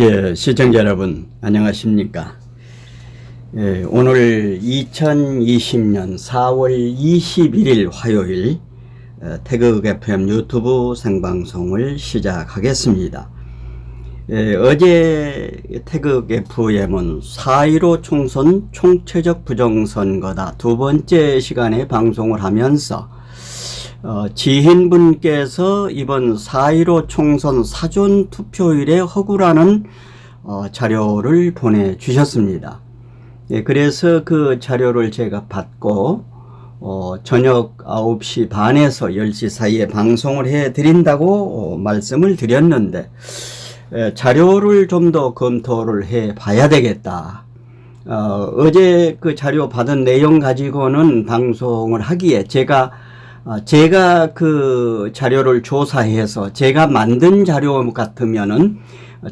예, 시청자 여러분, 안녕하십니까. 예, 오늘 2020년 4월 21일 화요일 어, 태극 FM 유튜브 생방송을 시작하겠습니다. 예, 어제 태극 FM은 4.15 총선 총체적 부정선거다 두 번째 시간에 방송을 하면서 어, 지인분께서 이번 4.15 총선 사전 투표일에 허구라는 어, 자료를 보내주셨습니다. 예, 그래서 그 자료를 제가 받고 어, 저녁 9시 반에서 10시 사이에 방송을 해 드린다고 어, 말씀을 드렸는데 에, 자료를 좀 더 검토를 해 봐야 되겠다. 어, 어제 그 자료 받은 내용 가지고는 방송을 하기에 제가 어, 제가 그 자료를 조사해서 제가 만든 자료 같으면은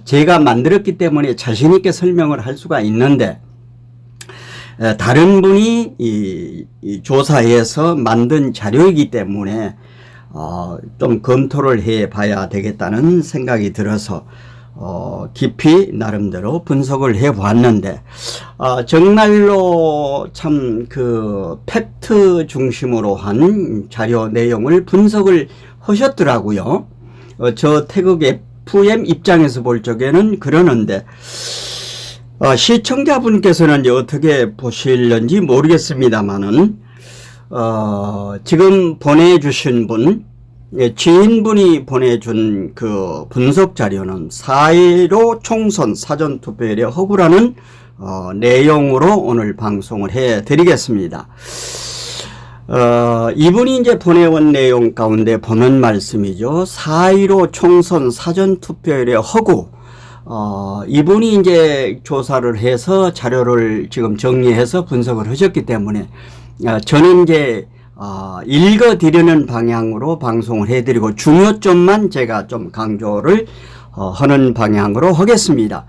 제가 만들었기 때문에 자신 있게 설명을 할 수가 있는데 에, 다른 분이 이, 이 조사해서 만든 자료이기 때문에 어, 좀 검토를 해 봐야 되겠다는 생각이 들어서 어, 깊이 나름대로 분석을 해 보았는데, 어, 정말로 참 그 팩트 중심으로 한 자료 내용을 분석을 하셨더라고요. 어, 저 태극 FM 입장에서 볼 적에는 그러는데, 어, 시청자분께서는 어떻게 보실런지 모르겠습니다만은, 어, 지금 보내주신 분, 예, 지인분이 보내준 그 분석 자료는 4.15 총선 사전투표일에 허구라는 어, 내용으로 오늘 방송을 해 드리겠습니다. 어, 이분이 이제 보내온 내용 가운데 보는 말씀이죠. 4.15 총선 사전투표일에 허구, 어, 이분이 이제 조사를 해서 자료를 지금 정리해서 분석을 하셨기 때문에, 어, 저는 이제 어, 읽어드리는 방향으로 방송을 해드리고 중요점만 제가 좀 강조를 어, 하는 방향으로 하겠습니다.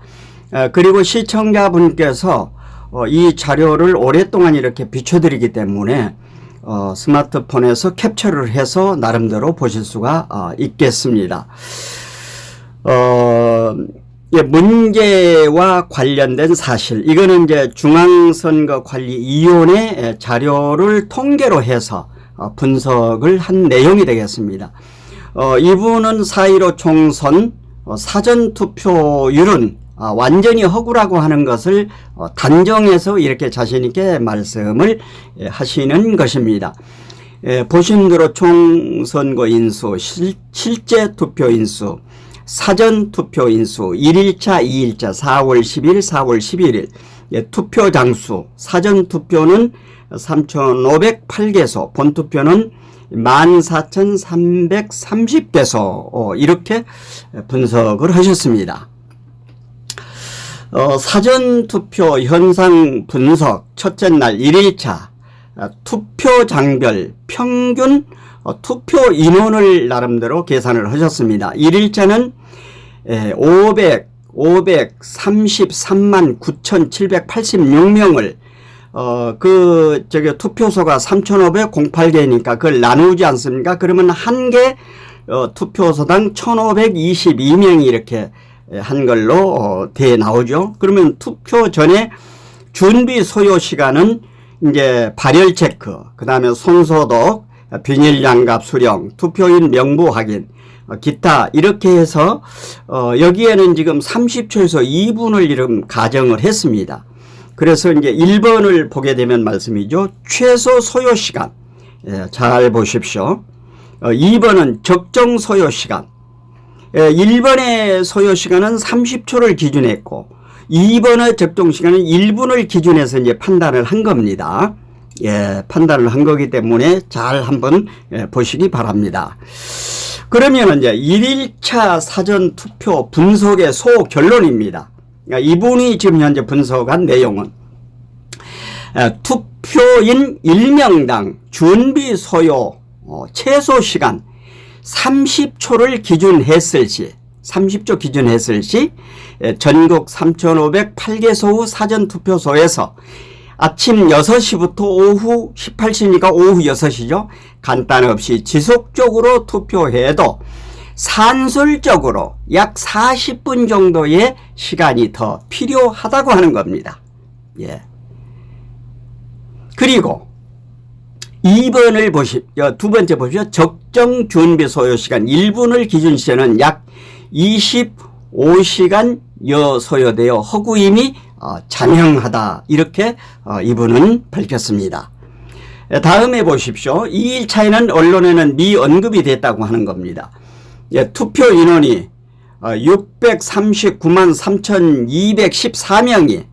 어, 그리고 시청자분께서 어, 이 자료를 오랫동안 이렇게 비춰드리기 때문에 어, 스마트폰에서 캡처를 해서 나름대로 보실 수가 어, 있겠습니다. 어, 예, 문제와 관련된 사실 이거는 이제 중앙선거관리위원회 자료를 통계로 해서 어, 분석을 한 내용이 되겠습니다. 어, 이분은 4.15 총선 어, 사전투표율은 아, 완전히 허구라고 하는 것을 어, 단정해서 이렇게 자신있게 말씀을 예, 하시는 것입니다. 예, 보신 대로 총선거 인수, 실, 실제 투표 인수, 사전 투표 인수 1일차, 2일차 4월 10일, 4월 11일 예, 투표 장수. 사전 투표는 3,508개소, 본 투표는 14,330개소. 어, 이렇게 분석을 하셨습니다. 어, 사전 투표 현상 분석 첫째 날 1일차 어, 투표 장별 평균 어, 투표 인원을 나름대로 계산을 하셨습니다. 1일차는 500, 533만 9,786명을 어, 그, 저기, 투표소가 3,508개니까 그걸 나누지 않습니까? 그러면 한 개, 어, 투표소당 1,522명이 이렇게 한 걸로, 어, 돼 나오죠. 그러면 투표 전에 준비 소요 시간은 이제 발열 체크, 그 다음에 손소독, 비닐 장갑 수령, 투표인 명부 확인, 어, 기타 이렇게 해서 어 여기에는 지금 30초에서 2분을 이름 가정을 했습니다. 그래서 이제 1번을 보게 되면 말씀이죠. 최소 소요 시간. 예, 잘 보십시오. 어 2번은 적정 소요 시간. 예, 1번의 소요 시간은 30초를 기준했고 2번의 적정 시간은 1분을 기준해서 이제 판단을 한 겁니다. 예, 판단을 한 거기 때문에 잘 한번 예, 보시기 바랍니다. 그러면 이제 1일차 사전 투표 분석의 소 결론입니다. 그러니까 이분이 지금 현재 분석한 내용은 투표인 1명당 준비 소요 어, 최소 시간 30초를 기준했을 시 30초 기준했을 시 전국 3,508개소 사전 투표소에서 아침 6시부터 오후 18시니까 오후 6시죠. 간단 없이 지속적으로 투표해도 산술적으로 약 40분 정도의 시간이 더 필요하다고 하는 겁니다. 예. 그리고 2번을 보시, 어, 두 번째 보시죠. 적정 준비 소요 시간 1분을 기준 시에는 약 25시간 여 소요되어 허구임이 어, 자명하다. 이렇게 어, 이분은 밝혔습니다. 예, 다음에 보십시오. 2일 차에는 언론에는 미언급이 됐다고 하는 겁니다. 예, 투표 인원이 639만 3,214명이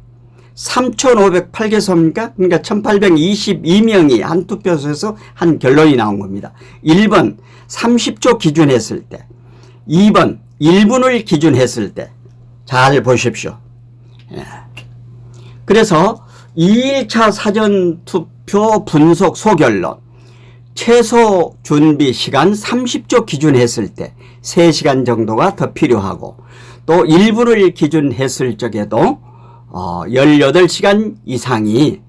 3,508개소입니까? 그러니까 1,822명이 한 투표소에서 한 결론이 나온 겁니다. 1번 30조 기준했을 때, 2번 1분을 기준했을 때, 잘 보십시오. 예. 그래서 2일차 사전투표 분석 소결론, 최소 준비 시간 30조 기준했을 때 3시간 정도가 더 필요하고 또 1분을 기준했을 적에도 어, 18시간 이상이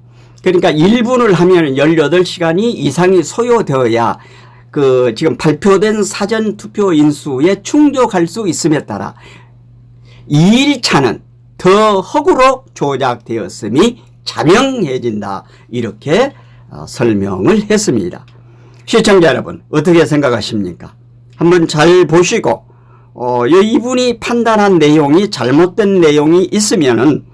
그러니까 1분을 하면 18시간이 이상이 소요되어야 그 지금 발표된 사전 투표 인수에 충족할 수 있음에 따라 2일차는 더 허구로 조작되었음이 자명해진다. 이렇게 어, 설명을 했습니다. 시청자 여러분 어떻게 생각하십니까? 한번 잘 보시고 어, 이분이 판단한 내용이 잘못된 내용이 있으면은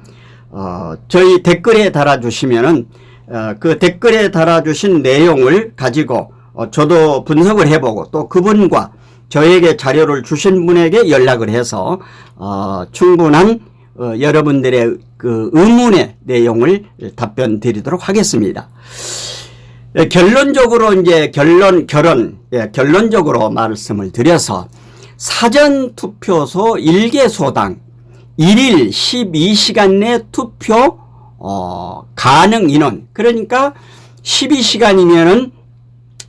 어, 저희 댓글에 달아주시면은 어, 그 댓글에 달아주신 내용을 가지고 어, 저도 분석을 해보고 또 그분과 저에게 자료를 주신 분에게 연락을 해서 어, 충분한 어, 여러분들의 그 의문의 내용을 답변 드리도록 하겠습니다. 예, 결론적으로 이제 결론 결론 예, 결론적으로 말씀을 드려서 사전 투표소 1개소당 1일 12시간 내 투표 어, 가능 인원 그러니까 12시간이면은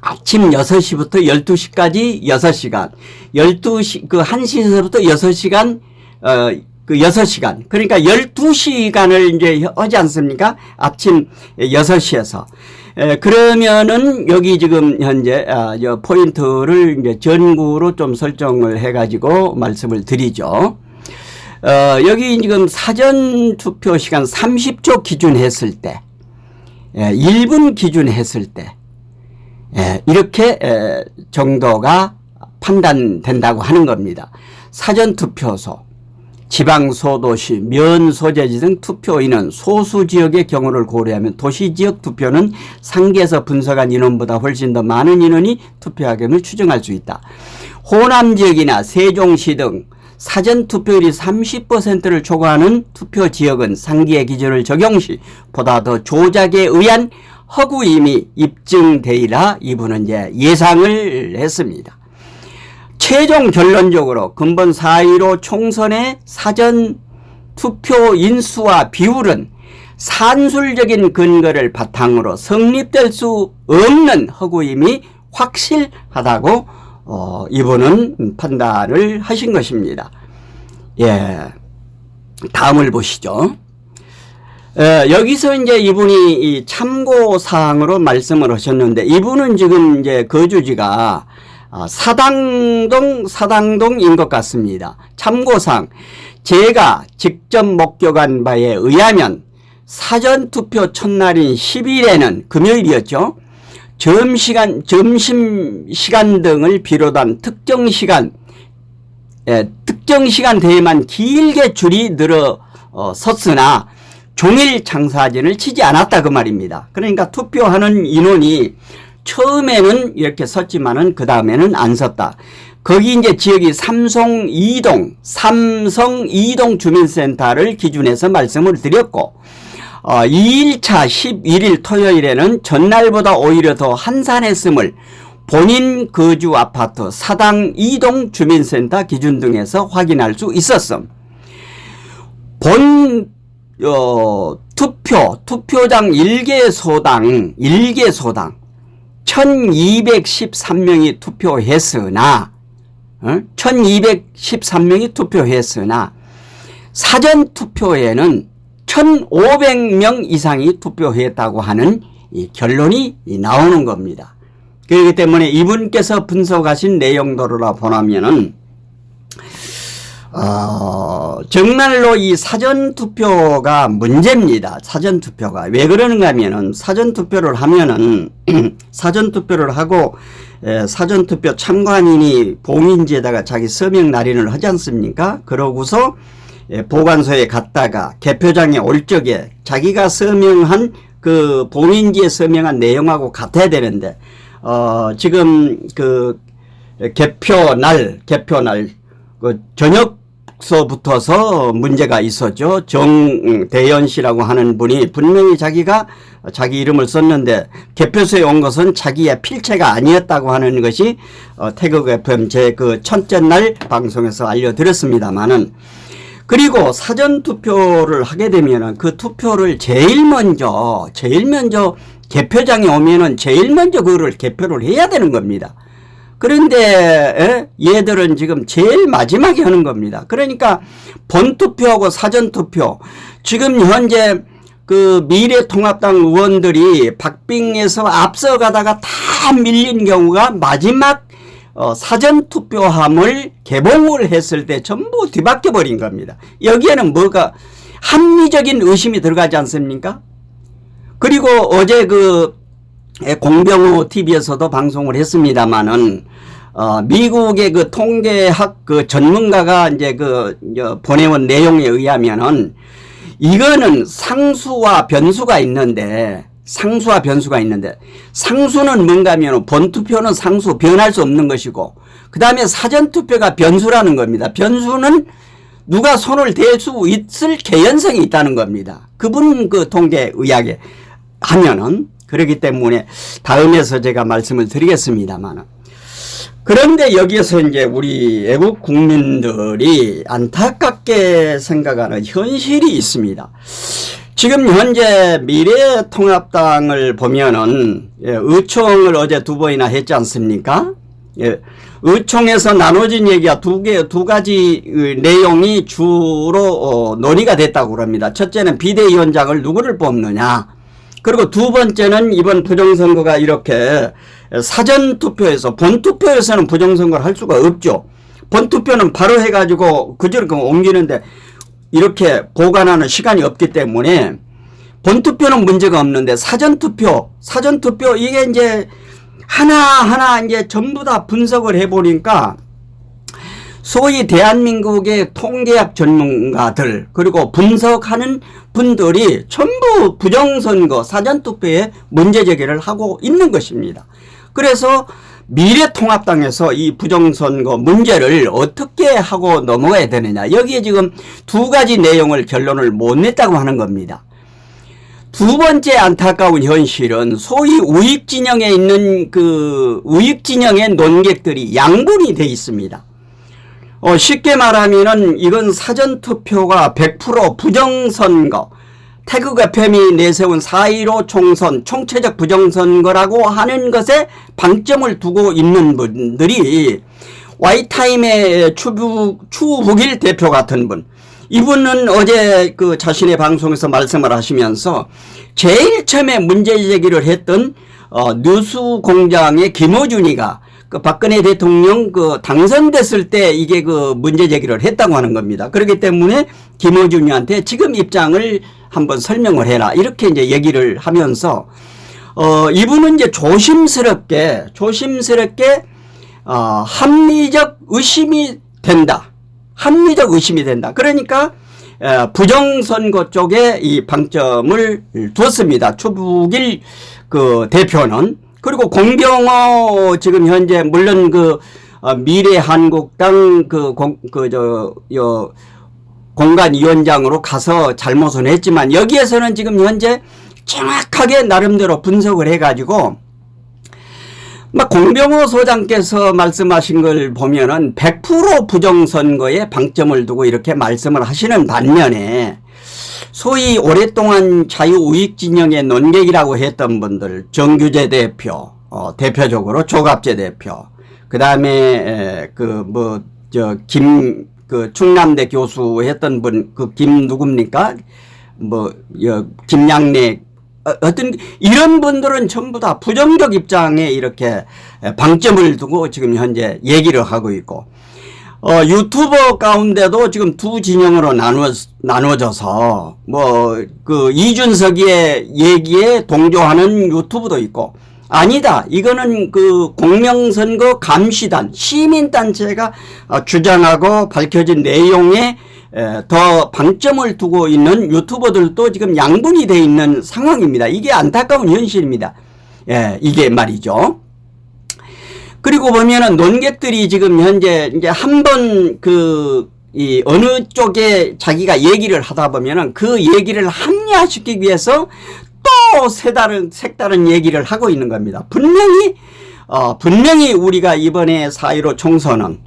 아침 6시부터 12시까지 6시간 12시 그 1시에서부터 6시간 어, 그 6시간 그러니까 12시간을 이제 하지 않습니까? 아침 6시에서 에, 그러면은 여기 지금 현재 아, 저 포인트를 이제 전구로 좀 설정을 해 가지고 말씀을 드리죠. 어, 여기 지금 사전 투표 시간 30초 기준 했을 때, 예, 1분 기준 했을 때, 예, 이렇게 에, 정도가 판단된다고 하는 겁니다. 사전 투표소, 지방 소도시, 면 소재지 등 투표인은 소수 지역의 경우를 고려하면 도시 지역 투표는 상계에서 분석한 인원보다 훨씬 더 많은 인원이 투표하gem을 추정할 수 있다. 호남 지역이나 세종시 등 사전 투표율이 30%를 초과하는 투표 지역은 상기의 기준을 적용 시 보다 더 조작에 의한 허구임이 입증되리라 이분은 이제 예상을 했습니다. 최종 결론적으로 근본 4.15 총선의 사전 투표 인수와 비율은 산술적인 근거를 바탕으로 성립될 수 없는 허구임이 확실하다고 어, 이분은 판단을 하신 것입니다. 예. 다음을 보시죠. 에, 여기서 이제 이분이 이 참고 사항으로 말씀을 하셨는데 이분은 지금 이제 거주지가 아, 사당동 사당동인 것 같습니다. 참고상 제가 직접 목격한 바에 의하면 사전 투표 첫날인 10일에는 금요일이었죠. 점시간, 점심시간 등을 비롯한 특정 시간, 예, 특정 시간대에만 길게 줄이 늘어 어, 섰으나 종일 장사진을 치지 않았다 그 말입니다. 그러니까 투표하는 인원이 처음에는 이렇게 섰지만은 그 다음에는 안 섰다. 거기 이제 지역이 삼성 이동, 삼성 이동 주민센터를 기준해서 말씀을 드렸고, 어, 2일차 11일 토요일에는 전날보다 오히려 더 한산했음을 본인 거주 아파트 사당 이동 주민센터 기준 등에서 확인할 수 있었음. 본 어, 투표 투표장 1개소당 1개소당 1213명이 투표했으나 어? 1213명이 투표했으나 사전 투표에는 1,500명 이상이 투표했다고 하는 결론이 나오는 겁니다. 그렇기 때문에 이분께서 분석하신 내용도로 보면 어, 정말로 이 사전투표가 문제입니다. 사전투표가. 왜 그러는가 하면은 사전투표를 하면은 사전투표를 하고 에, 사전투표 참관인이 봉인지에다가 자기 서명 날인을 하지 않습니까? 그러고서 예, 보관소에 갔다가 개표장에 올 적에 자기가 서명한 그 봉인지에 서명한 내용하고 같아야 되는데 어, 지금 그 개표 날, 개표 날, 그 저녁 서부터서 문제가 있었죠. 정대현 씨라고 하는 분이 분명히 자기가 자기 이름을 썼는데 개표소에 온 것은 자기의 필체가 아니었다고 하는 것이 어, 태극 FM 제 그 첫째 날 방송에서 알려드렸습니다만은 그리고 사전 투표를 하게 되면은 그 투표를 제일 먼저 제일 먼저 개표장에 오면은 제일 먼저 그거를 개표를 해야 되는 겁니다. 그런데 에? 얘들은 지금 제일 마지막에 하는 겁니다. 그러니까 본투표하고 사전투표 지금 현재 그 미래통합당 의원들이 박빙에서 앞서가다가 다 밀린 경우가 마지막 어, 사전투표함을 개봉을 했을 때 전부 뒤바뀌어 버린 겁니다. 여기에는 뭐가 합리적인 의심이 들어가지 않습니까? 그리고 어제 그 공병호 TV에서도 방송을 했습니다마는 어, 미국의 그 통계학 그 전문가가 이제 그 보내온 내용에 의하면은 이거는 상수와 변수가 있는데 상수와 변수가 있는데 상수는 뭔가 하면 본투표는 상수 변할 수 없는 것이고 그 다음에 사전투표가 변수라는 겁니다. 변수는 누가 손을 댈 수 있을 개연성이 있다는 겁니다. 그분 그 통계 의학에 하면은 그렇기 때문에 다음에서 제가 말씀을 드리겠습니다만은 그런데 여기에서 이제 우리 애국 국민들이 안타깝게 생각하는 현실이 있습니다. 지금 현재 미래통합당을 보면은 예, 의총을 어제 두 번이나 했지 않습니까? 예, 의총에서 나눠진 얘기가 두 개, 두 가지 내용이 주로 어, 논의가 됐다고 그럽니다. 첫째는 비대위원장을 누구를 뽑느냐. 그리고 두 번째는 이번 부정선거가 이렇게 사전투표에서 본투표에서는 부정선거를 할 수가 없죠. 본투표는 바로 해가지고 그저로 옮기는데 이렇게 보관하는 시간이 없기 때문에 본투표는 문제가 없는데 사전투표, 사전투표 이게 이제 하나하나 이제 전부 다 분석을 해보니까 소위 대한민국의 통계학 전문가들 그리고 분석하는 분들이 전부 부정선거 사전투표에 문제 제기를 하고 있는 것입니다. 그래서 미래통합당에서 이 부정선거 문제를 어떻게 하고 넘어가야 되느냐 여기에 지금 두 가지 내용을 결론을 못 냈다고 하는 겁니다. 두 번째 안타까운 현실은 소위 우익 진영에 있는 그 우익 진영의 논객들이 양분이 돼 있습니다. 어, 쉽게 말하면은 이건 사전투표가 100% 부정선거, 태극 FM이 내세운 4.15 총선, 총체적 부정선거라고 하는 것에 방점을 두고 있는 분들이 와이타임의 추북, 추북일 대표 같은 분, 이분은 어제 그 자신의 방송에서 말씀을 하시면서 제일 처음에 문제 제기를 했던 어, 뉴스 공장의 김호준이가 그 박근혜 대통령 그 당선됐을 때 이게 그 문제 제기를 했다고 하는 겁니다. 그렇기 때문에 김어준이한테 지금 입장을 한번 설명을 해라. 이렇게 이제 얘기를 하면서 어 이분은 이제 조심스럽게 조심스럽게 어 합리적 의심이 된다. 합리적 의심이 된다. 그러니까 부정선거 쪽에 이 방점을 두었습니다. 추북일 그 대표는 그리고 공병호 지금 현재 물론 그 어, 미래한국당 그그저 공간위원장으로 가서 잘못은 했지만 여기에서는 지금 현재 정확하게 나름대로 분석을 해가지고 막 공병호 소장께서 말씀하신 걸 보면은 100% 부정선거에 방점을 두고 이렇게 말씀을 하시는 반면에 소위 오랫동안 자유우익 진영의 논객이라고 했던 분들 정규재 대표 어, 대표적으로 조갑재 대표 그 다음에 그 뭐 저 김 그 충남대 교수 했던 분 그 김 누굽니까? 뭐 여, 김양래 어, 어떤 이런 분들은 전부 다 부정적 입장에 이렇게 방점을 두고 지금 현재 얘기를 하고 있고 어, 유튜버 가운데도 지금 두 진영으로 나누어, 나누어져서, 뭐, 그, 이준석의 얘기에 동조하는 유튜브도 있고, 아니다. 이거는 그 공명선거 감시단, 시민단체가 어, 주장하고 밝혀진 내용에 에, 더 방점을 두고 있는 유튜버들도 지금 양분이 돼 있는 상황입니다. 이게 안타까운 현실입니다. 예, 이게 말이죠. 그리고 보면은 논객들이 지금 현재 이제 한번 그 이 어느 쪽에 자기가 얘기를 하다 보면은 그 얘기를 합리화시키기 위해서 또 색다른 색다른 얘기를 하고 있는 겁니다. 분명히 어 분명히 우리가 이번에 4.15 총선은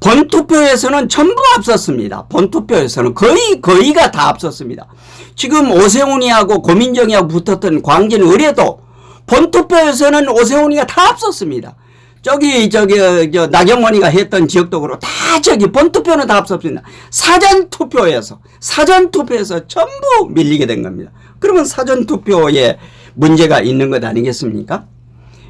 본투표에서는 전부 앞섰습니다. 본투표에서는 거의 거의가 다 앞섰습니다. 지금 오세훈이하고 고민정이하고 붙었던 광진 의뢰도 본투표에서는 오세훈이가 다 앞섰습니다. 저기 저기 저 나경원이가 했던 지역도 그렇고 다 저기 본투표는 다 앞섰습니다. 사전 투표에서 사전 투표에서 전부 밀리게 된 겁니다. 그러면 사전 투표에 문제가 있는 것 아니겠습니까?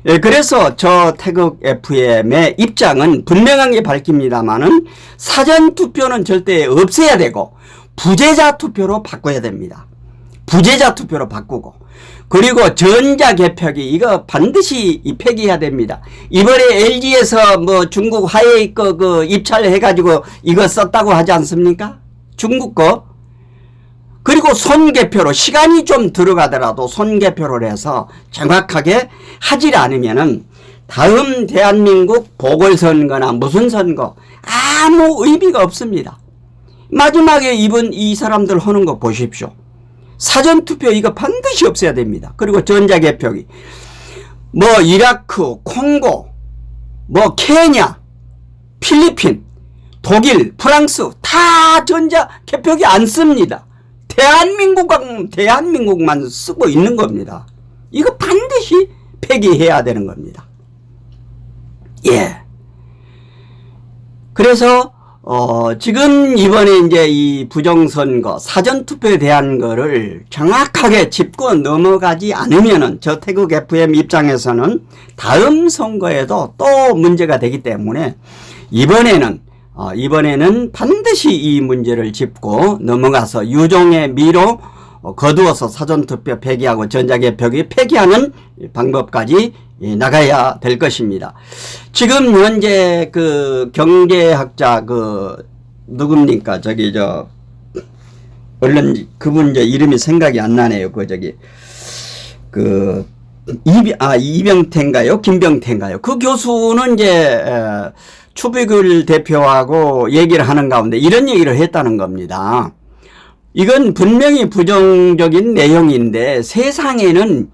예, 그래서 저 태극 FM의 입장은 분명하게 밝힙니다만은 사전 투표는 절대 없애야 되고 부재자 투표로 바꿔야 됩니다. 부재자 투표로 바꾸고 그리고 전자 개표기 이거 반드시 이 폐기해야 됩니다. 이번에 LG에서 뭐 중국 화웨이 거 그 입찰해 가지고 이거 썼다고 하지 않습니까? 중국 거 그리고 손개표로 시간이 좀 들어가더라도 손개표를 해서 정확하게 하질 않으면은 다음 대한민국 보궐선거나 무슨 선거 아무 의미가 없습니다. 마지막에 이번 이 사람들 하는 거 보십시오. 사전투표 이거 반드시 없애야 됩니다. 그리고 전자개표기. 뭐 이라크, 콩고, 뭐 케냐, 필리핀, 독일, 프랑스 다 전자개표기 안 씁니다. 대한민국만, 대한민국만 쓰고 있는 겁니다. 이거 반드시 폐기해야 되는 겁니다. 예. 그래서 어, 지금 이번에 이제 이 부정선거, 사전투표에 대한 거를 정확하게 짚고 넘어가지 않으면은 저 태국 FM 입장에서는 다음 선거에도 또 문제가 되기 때문에 이번에는 어, 이번에는 반드시 이 문제를 짚고 넘어가서 유종의 미로 어, 거두어서 사전투표 폐기하고 전자개표기 폐기하는 방법까지 예, 나가야 될 것입니다. 지금 현재 그 경제학자 그 누굽니까 저기 저 얼른 그분 저 이름이 생각이 안 나네요. 그 저기 그 이비 아 이병태인가요? 김병태인가요? 그 교수는 이제 에, 추백을 대표하고 얘기를 하는 가운데 이런 얘기를 했다는 겁니다. 이건 분명히 부정적인 내용인데 세상에는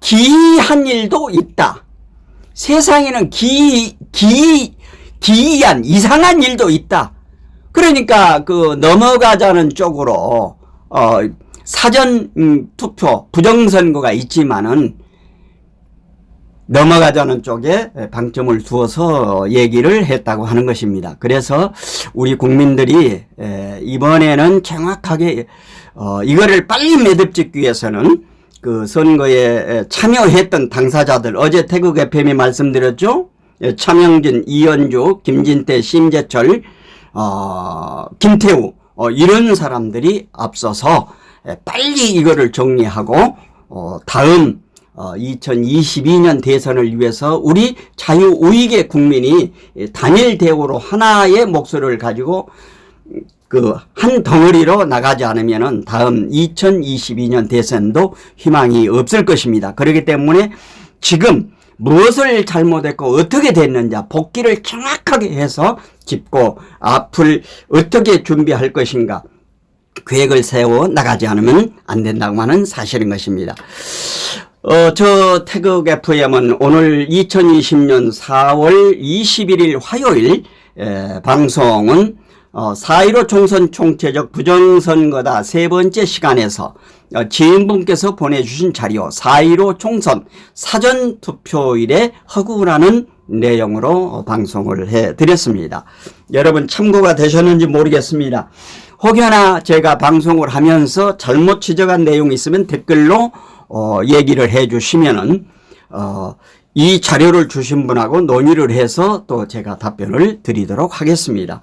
기이한 일도 있다. 세상에는 기, 기, 기이한, 이상한 일도 있다. 그러니까 그 넘어가자는 쪽으로, 어, 사전 음, 투표, 부정선거가 있지만은 넘어가자는 쪽에 방점을 두어서 얘기를 했다고 하는 것입니다. 그래서 우리 국민들이 이번에는 정확하게 어, 이거를 빨리 매듭짓기 위해서는 그 선거에 참여했던 당사자들 어제 태국 FM이 말씀드렸죠. 예, 차명진, 이현주, 김진태, 심재철, 어, 김태우 어, 이런 사람들이 앞서서 빨리 이거를 정리하고 어, 다음 어, 2022년 대선을 위해서 우리 자유 우익의 국민이 단일 대우로 하나의 목소리를 가지고 그 한 덩어리로 나가지 않으면은 다음 2022년 대선도 희망이 없을 것입니다. 그렇기 때문에 지금 무엇을 잘못했고 어떻게 됐는지 복귀를 정확하게 해서 짚고 앞을 어떻게 준비할 것인가 계획을 세워 나가지 않으면 안 된다고 하는 사실인 것입니다. 어, 저 태극 FM은 오늘 2020년 4월 21일 화요일 에, 방송은 어, 4.15 총선 총체적 부정선거다 세 번째 시간에서 어, 지인분께서 보내주신 자료 4.15 총선 사전투표일에 허구라는 내용으로 방송을 해드렸습니다. 여러분 참고가 되셨는지 모르겠습니다. 혹여나 제가 방송을 하면서 잘못 지적한 내용이 있으면 댓글로 어, 얘기를 해 주시면은 어, 이 자료를 주신 분하고 논의를 해서 또 제가 답변을 드리도록 하겠습니다.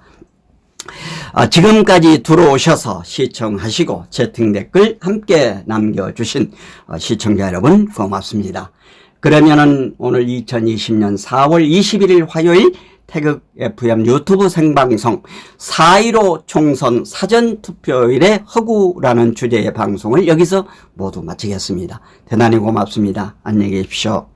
아, 지금까지 들어오셔서 시청하시고 채팅 댓글 함께 남겨주신 어, 시청자 여러분 고맙습니다. 그러면은 오늘 2020년 4월 21일 화요일 태극 FM 유튜브 생방송 4.15 총선 사전투표일의 허구라는 주제의 방송을 여기서 모두 마치겠습니다. 대단히 고맙습니다. 안녕히 계십시오.